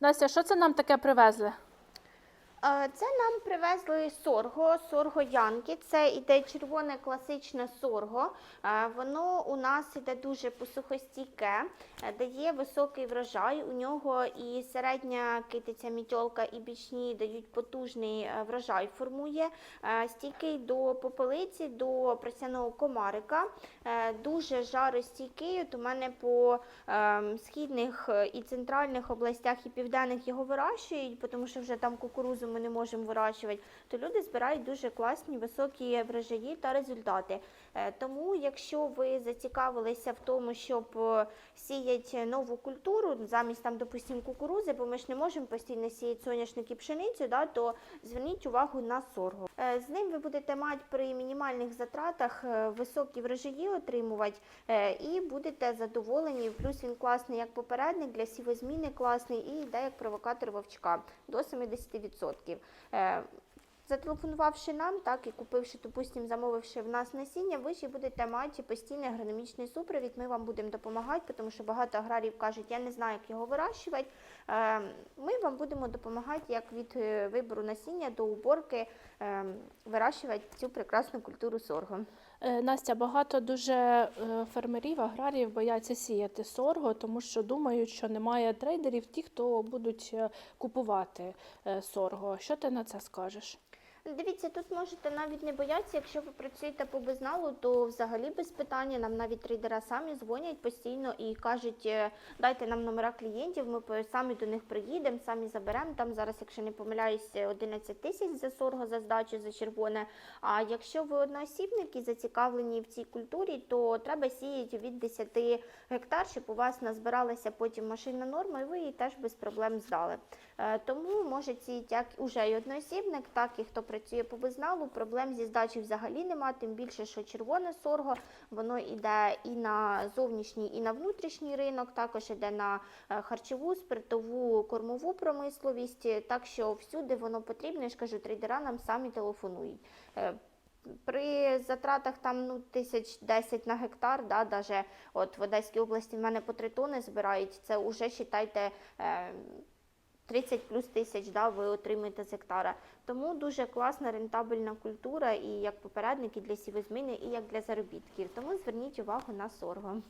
Настя, що це нам таке привезли? Це нам привезли сорго, сорго Янки. Це іде червоне класичне сорго. Воно у нас іде дуже посухостійке, е, дає високий врожай. У нього і середня китиця мітьолка, і бічні дають потужний е, врожай. Формує Е, стійкий до попелиці, до просяного комарика. Дуже жаростійкий. От у мене по ем, східних і центральних областях і південних його вирощують, тому що вже там кукурузу ми не можемо вирощувати, то люди збирають дуже класні високі врожаї та результати. Е, Тому, якщо ви зацікавилися в тому, щоб е, сіяти нову культуру замість там, допустимо, кукурузи, бо ми ж не можемо постійно сіяти соняшник і пшеницю, да, то зверніть увагу на сорго. Е, З ним ви будете мати при мінімальних затратах високі врожаї отримувати і будете задоволені. Плюс він класний як попередник для сівозміни класний і йде як провокатор вовчка до 70%. geben. Зателефонувавши нам, так і купивши, допустим, замовивши в нас насіння, ви ще будете мати постійний агрономічний супровід. Ми вам будемо допомагати, тому що багато аграріїв кажуть, я не знаю, як його вирощувати. Е, Ми вам будемо допомагати як від е, вибору насіння до уборки е, вирощувати цю прекрасну культуру сорго. Е, Настя, багато дуже е, фермерів, аграріїв бояться сіяти сорго, тому що думають, що немає трейдерів, ті, хто будуть купувати сорго. Що ти на це скажеш? Дивіться, тут можете навіть не боятися, якщо ви працюєте по безналу, то взагалі без питання. Нам навіть трейдера самі дзвонять постійно і кажуть, е, дайте нам номера клієнтів, ми самі до них приїдемо, самі заберемо. Там зараз, якщо не помиляюсь, 11 тисяч за сорго за здачу за червоне. А якщо ви одноосібник і зацікавлені в цій культурі, то треба сіяти від 10 гектар, щоб у вас назбиралася потім машинна норма, і ви її теж без проблем здали. Е, Тому може сіяти як уже і одноосібник, так і хто працює по безналу. Проблем зі здачі взагалі нема, тим більше, що червоне сорго, воно йде і на зовнішній, і на внутрішній ринок, також йде на е, харчову, спиртову, кормову промисловість. Так що всюди воно потрібно, я ж кажу, трейдера нам самі телефонують. Е, При затратах там ну тисяч десять на гектар, да, даже от в Одеській області в мене по три тони збирають. Це вже вважайте, 30 плюс тисяч да, ви отримаєте з гектара. Тому дуже класна рентабельна культура і як попередник, і для сівозміни, і як для заробітків. Тому зверніть увагу на сорго.